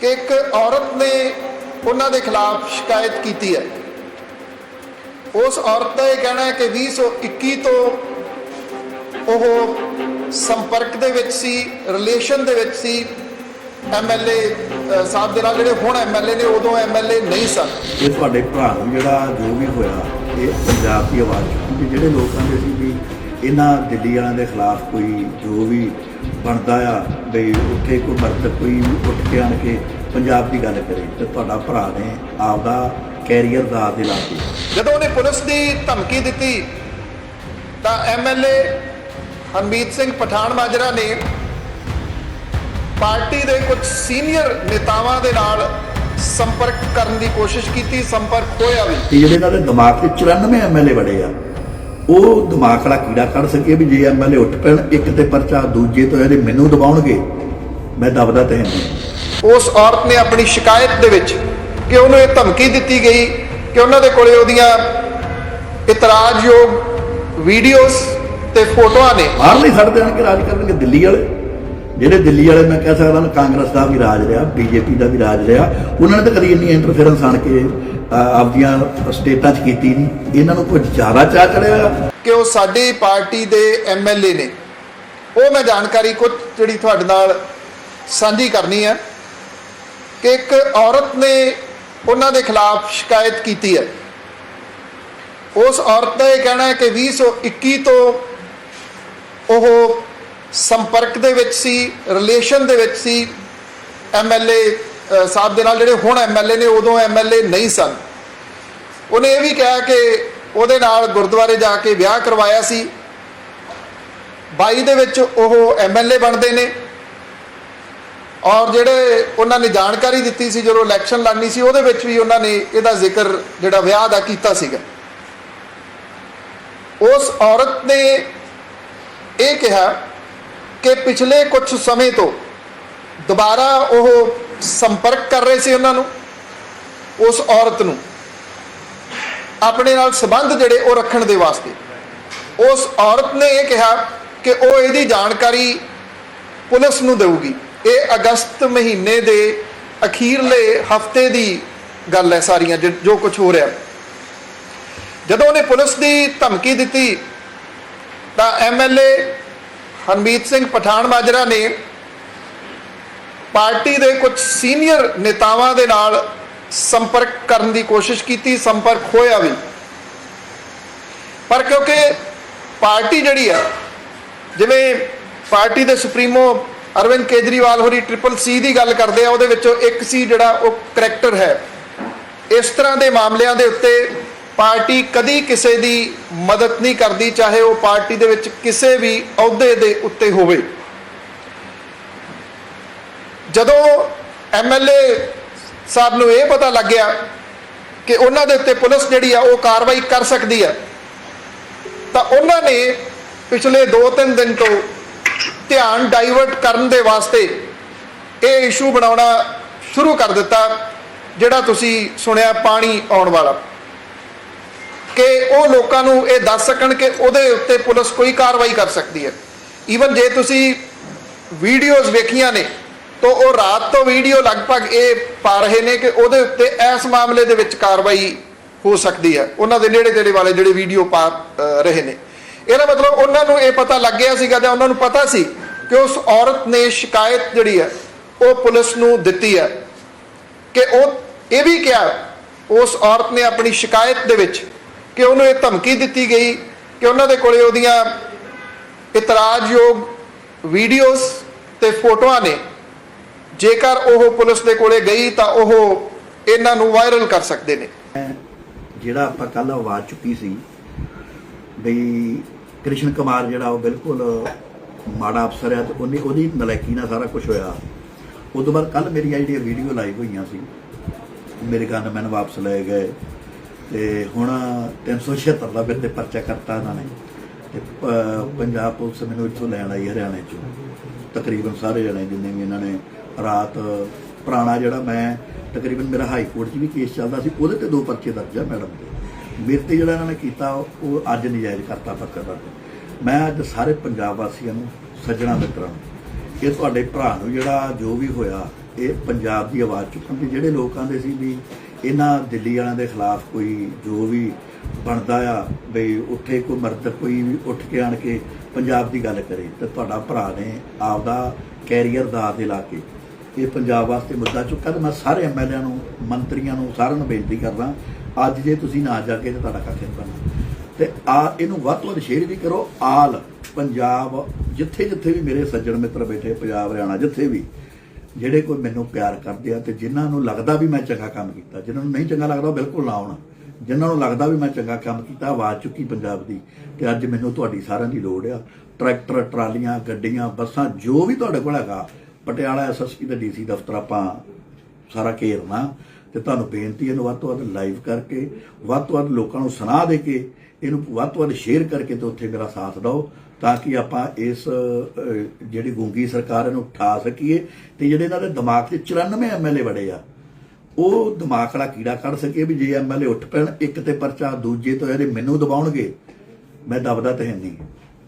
ਕਿ ਇੱਕ ਔਰਤ ਨੇ ਉਹਨਾਂ ਦੇ ਖਿਲਾਫ ਸ਼ਿਕਾਇਤ ਕੀਤੀ ਹੈ। ਉਸ ਔਰਤ ਦਾ ਇਹ ਕਹਿਣਾ ਹੈ ਕਿ 2021 ਤੋਂ ਉਹ ਸੰਪਰਕ ਦੇ ਵਿੱਚ ਸੀ ਰਿਲੇਸ਼ਨ ਦੇ ਵਿੱਚ ਸੀ। ਐਮਐਲਏ ਸਾਹਿਬ ਦੇ ਨਾਲ ਜਿਹੜੇ ਹੁਣ ਐਮਐਲਏ ਨੇ, ਉਦੋਂ ਐਮਐਲਏ ਨਹੀਂ ਸਨ। ਇਹ ਤੁਹਾਡੇ ਭਰਾ ਨੂੰ ਜਿਹੜਾ ਜੋ ਵੀ ਹੋਇਆ, ਇਹ ਪੰਜਾਬ ਦੀ ਆਵਾਜ਼ ਜਿਹੜੇ ਲੋਕ ਕਹਿੰਦੇ ਸੀ ਵੀ ਇਹਨਾਂ ਦਿੱਲੀ ਵਾਲਿਆਂ ਦੇ ਖਿਲਾਫ ਕੋਈ ਜੋ ਵੀ ਬਣਦਾ ਆ ਬਈ ਉੱਥੇ ਕੋਈ ਮਰਦ ਕੋਈ ਉੱਠ ਕੇ ਆਣ ਕੇ ਪੰਜਾਬ ਦੀ ਗੱਲ ਕਰੇ ਤੇ ਤੁਹਾਡਾ ਭਰਾ ਨੇ ਆਪਦਾ ਕੈਰੀਅਰ ਦਾ ਦੇ ਲਾ ਕੇ ਜਦੋਂ ਉਹਨੇ ਪੁਲਿਸ ਦੀ ਧਮਕੀ ਦਿੱਤੀ ਤਾਂ ਐਮਐਲਏ ਹਰਮੀਤ ਸਿੰਘ ਪਠਾਨ ਮਾਜਰਾ ਨੇ ਪਾਰਟੀ ਦੇ ਕੁਝ ਸੀਨੀਅਰ ਨੇਤਾਵਾਂ ਦੇ ਨਾਲ ਸੰਪਰਕ ਕਰਨ ਦੀ ਕੋਸ਼ਿਸ਼ ਕੀਤੀ ਸੰਪਰਕ ਹੋਇਆ ਵੀ। ਜਿਹੜੇ ਇਹਨਾਂ ਦੇ ਦਿਮਾਗ ਤੇ 94 ਐਮਐਲਏ ਬੜੇ ਆ ਉਹ ਦਿਮਾਗ ਵਾਲਾ ਕੀੜਾ ਕੱਢ ਸਕੇ ਵੀ ਜੇ ਐਮਐਲਏ ਉੱਠ ਪੈਣ ਇੱਕ ਤੇ ਪਰਚਾ ਦੂਜੇ ਤੋਂ ਇਹਦੇ ਮੈਨੂੰ ਦਬਾਉਣਗੇ ਮੈਂ ਦਬਦਾ ਤੇ ਨਹੀਂ ਉਸ ਔਰਤ ਨੇ ਆਪਣੀ ਸ਼ਿਕਾਇਤ ਦੇ ਵਿੱਚ ਕਿ ਉਹਨੂੰ ਇਹ ਧਮਕੀ ਦਿੱਤੀ ਗਈ ਕਿ ਉਹਨਾਂ ਦੇ ਕੋਲੇ ਉਹਦੀਆਂ ਇਤਰਾਜ਼ਯੋਗ ਵੀਡੀਓਜ਼ ਤੇ ਫੋਟੋਆਂ ਨੇ? ਬਾਹਰ ਨਹੀਂ ਛੱਡਦੇ ਹਨ ਕਿ ਰਾਜ ਕਰਨਗੇ ਦਿੱਲੀ ਵਾਲੇ। ਜਿਹੜੇ ਦਿੱਲੀ ਵਾਲੇ ਮੈਂ ਕਹਿ ਸਕਦਾ ਕਾਂਗਰਸ ਦਾ ਵੀ ਰਾਜ ਰਿਹਾ, ਬੀਜੇਪੀ ਦਾ ਵੀ ਰਾਜ ਰਿਹਾ। ਉਹਨਾਂ ਨੇ ਤਾਂ ਕਦੀ ਇੰਨੀ ਇੰਟਰਫੇਰੈਂਸ ਆਣ ਕੇ ਆਪਦੀਆਂ ਸਟੇਟਾਂ 'ਚ ਕੀਤੀ ਨਹੀਂ। ਇਹਨਾਂ ਨੂੰ ਕੋਈ ਜ਼ਿਆਦਾ ਚਾਹ ਚੜਿਆ ਕਿ ਉਹ ਸਾਡੀ ਪਾਰਟੀ ਦੇ ਐਮਐਲਏ ਨੇ। ਉਹ ਮੈਂ ਜਾਣਕਾਰੀ ਕੁਝ ਜਿਹੜੀ ਤੁਹਾਡੇ ਨਾਲ ਸਾਂਝੀ ਕਰਨੀ ਹੈ ਕਿ ਇੱਕ ਔਰਤ ਨੇ ਉਹਨਾਂ ਦੇ ਖਿਲਾਫ ਸ਼ਿਕਾਇਤ ਕੀਤੀ ਹੈ। ਉਸ ਔਰਤ ਦਾ ਇਹ ਕਹਿਣਾ ਹੈ ਕਿ 2021 ਤੋਂ ਉਹ ਸੰਪਰਕ ਦੇ ਵਿੱਚ ਸੀ ਰਿਲੇਸ਼ਨ ਦੇ ਵਿੱਚ ਸੀ ਐਮਐਲਏ ਸਾਹਿਬ ਦੇ ਨਾਲ ਜਿਹੜੇ ਹੁਣ ਐਮਐਲਏ ਨੇ, ਉਦੋਂ ਐਮਐਲਏ ਨਹੀਂ ਸਨ। ਉਹਨੇ ਇਹ ਵੀ ਕਿਹਾ ਕਿ ਉਹਦੇ ਨਾਲ ਗੁਰਦੁਆਰੇ ਜਾ ਕੇ ਵਿਆਹ ਕਰਵਾਇਆ ਸੀ। 22 ਦੇ ਵਿੱਚ ਉਹ ਐਮਐਲਏ ਬਣਦੇ ਨੇ। ਔਰ ਜਿਹੜੇ ਉਹਨਾਂ ਨੇ ਜਾਣਕਾਰੀ ਦਿੱਤੀ ਸੀ, ਜਦੋਂ ਇਲੈਕਸ਼ਨ ਲੜਨੀ ਸੀ, ਉਹਦੇ ਵਿੱਚ ਵੀ ਉਹਨਾਂ ਨੇ ਇਹਦਾ ਜ਼ਿਕਰ ਜਿਹੜਾ ਵਿਆਹ ਦਾ ਕੀਤਾ ਸੀਗਾ। ਉਸ ਔਰਤ ਨੇ ਇਹ ਕਿਹਾ ਕਿ ਪਿਛਲੇ ਕੁਝ ਸਮੇਂ ਤੋਂ ਦੁਬਾਰਾ ਉਹ ਸੰਪਰਕ ਕਰ ਰਹੇ ਸੀ ਉਹਨਾਂ ਨੂੰ, ਉਸ ਔਰਤ ਨੂੰ। ਆਪਣੇ ਨਾਲ ਸੰਬੰਧ ਜਿਹੜੇ ਉਹ ਰੱਖਣ ਦੇ ਵਾਸਤੇ। ਉਸ ਔਰਤ ਨੇ ਇਹ ਕਿਹਾ ਕਿ ਉਹ ਇਹਦੀ ਜਾਣਕਾਰੀ ਪੁਲਿਸ ਨੂੰ ਦੇਊਗੀ। ਇਹ ਅਗਸਤ ਮਹੀਨੇ ਦੇ ਅਖੀਰਲੇ ਹਫ਼ਤੇ ਦੀ ਗੱਲ ਹੈ ਸਾਰੀਆਂ, ਜੋ- ਜੋ ਕੁਝ ਹੋ ਰਿਹਾ। ਜਦੋਂ ਉਹਨੇ ਪੁਲਿਸ ਦੀ ਧਮਕੀ ਦਿੱਤੀ, ਤਾਂ ਐਮਐਲਏ ਹਰਮੀਤ ਸਿੰਘ ਪਠਾਨ ਮਾਜਰਾ ਨੇ ਪਾਰਟੀ ਦੇ ਕੁਝ ਸੀਨੀਅਰ ਨੇਤਾਵਾਂ ਦੇ ਨਾਲ ਸੰਪਰਕ ਕਰਨ ਦੀ ਕੋਸ਼ਿਸ਼ ਕੀਤੀ, ਸੰਪਰਕ ਹੋਇਆ ਵੀ। ਪਰ ਕਿਉਂਕਿ ਪਾਰਟੀ ਜਿਹੜੀ ਆ, ਜਿਵੇਂ ਪਾਰਟੀ ਦੇ ਸੁਪਰੀਮੋ ਅਰਵਿੰਦ ਕੇਜਰੀਵਾਲ ਹੋਰੀ ਟ੍ਰਿਪਲ ਸੀ ਦੀ ਗੱਲ ਕਰਦੇ ਆ, ਉਹਦੇ ਵਿੱਚੋਂ ਇੱਕ ਸੀ ਜਿਹੜਾ ਉਹ ਕਰੈਕਟਰ ਹੈ। ਇਸ ਤਰ੍ਹਾਂ ਦੇ ਮਾਮਲਿਆਂ ਦੇ ਉੱਤੇ ਪਾਰਟੀ ਕਦੀ ਕਿਸੇ ਦੀ ਮਦਦ ਨਹੀਂ ਕਰਦੀ, ਚਾਹੇ ਉਹ ਪਾਰਟੀ ਦੇ ਵਿੱਚ ਕਿਸੇ ਵੀ ਅਹੁਦੇ ਦੇ ਉੱਤੇ ਹੋਵੇ। ਜਦੋਂ ਐਮਐਲਏ ਸਾਹਿਬ ਨੂੰ ਇਹ ਪਤਾ ਲੱਗਿਆ ਕਿ ਉਹਨਾਂ ਦੇ ਉੱਤੇ ਪੁਲਿਸ ਜਿਹੜੀ ਆ, ਉਹ ਕਾਰਵਾਈ ਕਰ ਸਕਦੀ ਹੈ ਤਾਂ ਉਹਨਾਂ ਨੇ ਪਿਛਲੇ 2-3 ਦਿਨ ਤੋਂ ਧਿਆਨ ਡਾਈਵਰਟ ਕਰਨ ਦੇ ਵਾਸਤੇ ਇਹ ਇਸ਼ੂ ਬਣਾਉਣਾ ਸ਼ੁਰੂ ਕਰ ਦਿੱਤਾ, ਜਿਹੜਾ ਤੁਸੀਂ ਸੁਣਿਆ ਪਾਣੀ ਆਉਣ ਵਾਲਾ। ਕਿ ਉਹ ਲੋਕਾਂ ਨੂੰ ਇਹ ਦੱਸ ਸਕਣ ਕਿ ਉਹਦੇ ਉੱਤੇ ਪੁਲਿਸ ਕੋਈ ਕਾਰਵਾਈ ਕਰ ਸਕਦੀ ਹੈ। ਈਵਨ ਜੇ ਤੁਸੀਂ ਵੀਡੀਓਜ਼ ਵੇਖੀਆਂ ਨੇ, ਤਾਂ ਉਹ ਰਾਤ ਤੋਂ ਵੀਡੀਓ ਲਗਭਗ ਇਹ ਪਾ ਰਹੇ ਨੇ ਕਿ ਉਹਦੇ ਉੱਤੇ ਇਸ ਮਾਮਲੇ ਦੇ ਵਿੱਚ ਕਾਰਵਾਈ ਹੋ ਸਕਦੀ ਹੈ। ਉਹਨਾਂ ਦੇ ਨੇੜੇ ਤੇੜੇ ਵਾਲੇ ਜਿਹੜੇ ਵੀਡੀਓ ਪਾ ਰਹੇ ਨੇ। ਇਹਦਾ ਮਤਲਬ ਉਹਨਾਂ ਨੂੰ ਇਹ ਪਤਾ ਲੱਗ ਗਿਆ ਸੀਗਾ ਜਾਂ ਉਹਨਾਂ ਨੂੰ ਪਤਾ ਸੀ ਕਿ ਉਸ ਔਰਤ ਨੇ ਸ਼ਿਕਾਇਤ ਜਿਹੜੀ ਹੈ, ਉਹ ਪੁਲਿਸ ਨੂੰ ਦਿੱਤੀ ਹੈ। ਕਿ ਉਹ, ਇਹ ਵੀ ਕਿਹਾ, ਉਸ ਔਰਤ ਨੇ ਆਪਣੀ ਸ਼ਿਕਾਇਤ ਦੇ ਵਿੱਚ ਕਿ ਉਹਨੂੰ ਇਹ ਧਮਕੀ ਦਿੱਤੀ ਗਈ ਕਿ ਉਹਨਾਂ ਦੇ ਕੋਲੇ ਉਹਦੀਆਂ ਇਤਰਾਜ਼ਯੋਗ ਵੀਡੀਓਜ਼ ਤੇ ਫੋਟੋਆਂ ਨੇ। ਜੇਕਰ ਉਹ ਪੁਲਿਸ ਦੇ ਕੋਲੇ ਗਈ ਤਾਂ ਉਹ ਇਹਨਾਂ ਨੂੰ ਵਾਇਰਲ ਕਰ ਸਕਦੇ ਨੇ। ਜਿਹੜਾ ਆਪਾਂ ਕੱਲ ਆਵਾਜ਼ ਚੁੱਕੀ ਸੀ ਬਈ ਕ੍ਰਿਸ਼ਨ ਕੁਮਾਰ ਜਿਹੜਾ ਉਹ ਬਿਲਕੁਲ ਮਾੜਾ ਅਫਸਰ ਹੈ ਤੇ ਉਹਨੇ ਉਹਦੀ ਨਲਾਇਕੀ ਨਾਲ ਸਾਰਾ ਕੁਝ ਹੋਇਆ। ਉਦੋਂ ਬਾਅਦ ਕੱਲ ਮੇਰੀਆਂ ਜਿਹੜੀਆਂ ਵੀਡੀਓ ਲਾਈਵ ਹੋਈਆਂ ਸੀ, ਮੇਰੇ ਗਨਮੈਨ ਵਾਪਸ ਲਏ ਗਏ। ਤੇ ਹੁਣ 376 ਦਾ ਮੇਰੇ ਤੇ ਪਰਚਾ ਕਰਤਾ ਇਹਨਾਂ ਨੇ। ਤੇ ਪੰਜਾਬ ਪੁਲਿਸ ਮੈਨੂੰ ਇੱਥੋਂ ਲੈਣ ਆਈ ਹਰਿਆਣੇ ਚੋਂ। ਤਕਰੀਬਨ ਸਾਰੇ ਜਣੇ ਜਿੰਨੇ ਵੀ ਇਹਨਾਂ ਨੇ ਰਾਤ ਪੁਰਾਣਾ ਜਿਹੜਾ ਮੈਂ ਤਕਰੀਬਨ ਮੇਰਾ ਹਾਈ ਕੋਰਟ 'ਚ ਵੀ ਕੇਸ ਚੱਲਦਾ ਸੀ, ਉਹਦੇ ਤੇ ਦੋ ਪਰਚੇ ਦਰਜ ਆ ਮੈਡਮ ਦੇ। ਮੇਰੇ ਤੇ ਜਿਹੜਾ ਇਹਨਾਂ ਨੇ ਕੀਤਾ, ਉਹ ਅੱਜ ਨਜਾਇਜ਼ ਕਰਤਾ ਪਰਚਾ ਦਰਜ ਮੈਂ ਅੱਜ ਸਾਰੇ ਪੰਜਾਬ ਵਾਸੀਆਂ ਨੂੰ, ਸੱਜਣਾ ਮਿੱਤਰਾਂ ਨੂੰ ਇਹ ਤੁਹਾਡੇ ਭਰਾ ਨੂੰ ਜਿਹੜਾ ਜੋ ਵੀ ਹੋਇਆ, ਇਹ ਪੰਜਾਬ ਦੀ ਆਵਾਜ਼ ਚੁੱਕਣ ਦੀ ਜਿਹੜੇ ਲੋਕ ਆਂਦੇ ਸੀ ਵੀ ਇਹਨਾਂ ਦਿੱਲੀ ਵਾਲਿਆਂ ਦੇ ਖਿਲਾਫ ਕੋਈ ਜੋ ਵੀ ਬਣਦਾ ਆ, ਬਈ ਉੱਥੇ ਕੋਈ ਮਰਦ ਕੋਈ ਵੀ ਉੱਠ ਕੇ ਆਣ ਕੇ ਪੰਜਾਬ ਦੀ ਗੱਲ ਕਰੇ, ਤੇ ਤੁਹਾਡਾ ਭਰਾ ਨੇ ਆਪਦਾ ਕੈਰੀਅਰ ਦਾ ਦੇ ਲਾ ਕੇ ਇਹ ਪੰਜਾਬ ਵਾਸਤੇ ਮੁੱਦਾ ਚੁੱਕਾ ਤੇ ਮੈਂ ਸਾਰੇ ਐਮਐਲਏਆਂ ਨੂੰ, ਮੰਤਰੀਆਂ ਨੂੰ ਸਾਰਿਆਂ ਨੂੰ ਬੇਨਤੀ ਕਰਦਾ, ਅੱਜ ਜੇ ਤੁਸੀਂ ਨਾ ਜਾ ਕੇ ਤੇ ਤੁਹਾਡਾ ਕੱਖ ਨਹੀਂ ਬਣਨਾ। ਤੇ ਆ ਇਹਨੂੰ ਵੱਧ ਤੋਂ ਵੱਧ ਸ਼ੇਅਰ ਵੀ ਕਰੋ, ਆਲ ਪੰਜਾਬ ਜਿੱਥੇ ਜਿੱਥੇ ਵੀ ਮੇਰੇ ਸੱਜਣ ਮਿੱਤਰ ਬੈਠੇ, ਪੰਜਾਬ, ਹਰਿਆਣਾ ਜਿੱਥੇ ਵੀ ਜਿਹੜੇ ਕੋਈ ਮੈਨੂੰ ਪਿਆਰ ਕਰਦੇ ਆ ਤੇ ਜਿਨ੍ਹਾਂ ਨੂੰ ਲੱਗਦਾ ਵੀ ਮੈਂ ਚੰਗਾ ਕੰਮ ਕੀਤਾ, ਜਿਨ੍ਹਾਂ ਨੂੰ ਨਹੀਂ ਚੰਗਾ ਲੱਗਦਾ ਉਹ ਬਿਲਕੁਲ ਨਾ ਆਉਣ। ਜਿਨ੍ਹਾਂ ਨੂੰ ਲੱਗਦਾ ਵੀ ਮੈਂ ਚੰਗਾ ਕੰਮ ਕੀਤਾ, ਆਵਾਜ਼ ਚੁੱਕੀ ਪੰਜਾਬ ਦੀ ਤੇ ਅੱਜ ਮੈਨੂੰ ਤੁਹਾਡੀ ਸਾਰਿਆਂ ਦੀ ਲੋੜ ਆ। ਟਰੈਕਟਰ, ਟਰਾਲੀਆਂ, ਗੱਡੀਆਂ, ਬੱਸਾਂ ਜੋ ਵੀ ਤੁਹਾਡੇ ਕੋਲ ਹੈਗਾ, ਪਟਿਆਲਾ ਐਸਐਸਪੀ ਤੇ ਡੀਸੀ ਦਫ਼ਤਰ ਆਪਾਂ ਸਾਰਾ ਘੇਰਨਾ ਤੇ ਤੁਹਾਨੂੰ ਬੇਨਤੀ ਹੈ ਇਹਨੂੰ ਵੱਧ ਤੋਂ ਵੱਧ ਲਾਈਵ ਕਰਕੇ, ਵੱਧ ਤੋਂ ਵੱਧ ਲੋਕਾਂ ਨੂੰ ਸੁਣਾ ਦੇ ਕੇ, ਇਹਨੂੰ ਵੱਧ ਤੋਂ ਵੱਧ ਸ਼ੇਅਰ ਕਰਕੇ ਤੇ ਉੱਥੇ ਮੇਰਾ ਸਾਥ ਦਿਓ। ਤਾਂ ਕਿ ਆਪਾਂ ਇਸ ਜਿਹੜੀ ਗੂੰਗੀ ਸਰਕਾਰ ਇਹਨੂੰ ਉਠਾ ਸਕੀਏ ਤੇ ਜਿਹੜੇ ਇਹਨਾਂ ਦੇ ਦਿਮਾਗ 'ਚ 94 ਐਮਐਲਏ ਬੜੇ ਆ, ਉਹ ਦਿਮਾਗ ਵਾਲਾ ਕੀੜਾ ਕੱਢ ਸਕੀਏ ਵੀ ਜੇ ਐਮਐਲਏ ਉੱਠ ਪੈਣ, ਇੱਕ ਤੇ ਪਰਚਾ ਦੂਜੇ ਤੋਂ ਇਹਦੇ ਮੈਨੂੰ ਦਬਾਉਣਗੇ, ਮੈਂ ਦਬਦਾ ਤੇ ਹੈ ਨਹੀਂ।